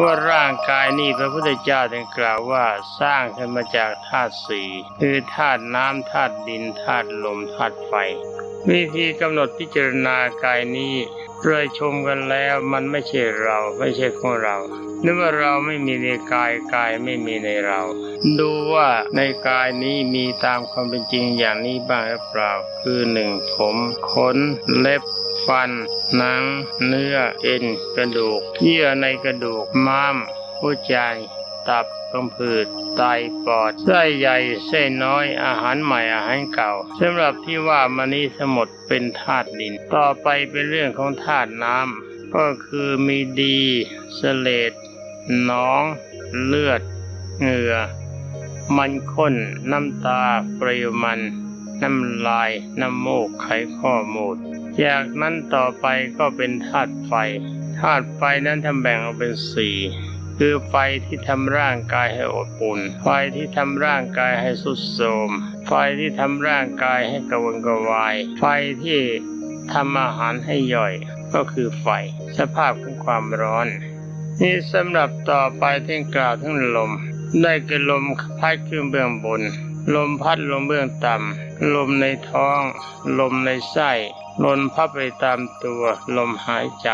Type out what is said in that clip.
ว่าร่างกายนี้พระพุทธเจ้าได้กล่าวว่าสร้างขึ้นมาจากธาตุสี่คือธาตุน้ำธาตุดินธาตุลมธาตุไฟ วิธีกำหนดพิจารณากายนี้เลยชมกันแล้วมันไม่ใช่เราไม่ใช่ของเรานึกว่าเราไม่มีในกายกายไม่มีในเรา ดูว่าในกายนี้มีตามความเป็นจริงอย่างนี้บ้างหรือเปล่า คือหนึ่งผมขนเล็บ ฟัน หนัง เนื้อ เอ็น กระดูก เยื่อในกระดูก ม้าม หัวใจ ตับกำพืดไตปอดไส้ใหญ่ไส้น้อยอาหารใหม่อาหารเก่าสำหรับที่ว่ามานี้ทั้งหมดเป็นธาตุดิน ต่อไปเป็นเรื่องของธาตุน้ำก็คือมีดีเสเลดหนอง เลือด เหงื่อ มันข้น น้ำตาเปรียวมัน น้ำลาย น้ำมูกไขข้อมูด จากนั้นต่อไปก็เป็นธาตุไฟ ธาตุไฟนั้นทำแบ่งออกเป็นสี่คือไฟที่ทำร่างกายให้อบอุ่น ไฟที่ทำร่างกายให้สุดโทมไฟที่ทำร่างกายให้กระวนกระวาย ไฟที่ทำอาหารให้ย่อยก็คือไฟ สภาพของความร้อน นี่สำหรับต่อไปที่กล่าวทั้งลม ได้แก่ลมพัดขึ้นเบื้องบน ลมพัดลงเบื้องต่ำ ลมในท้อง ลมในไส้ ลมพัดไปตามตัว ลมหายใจ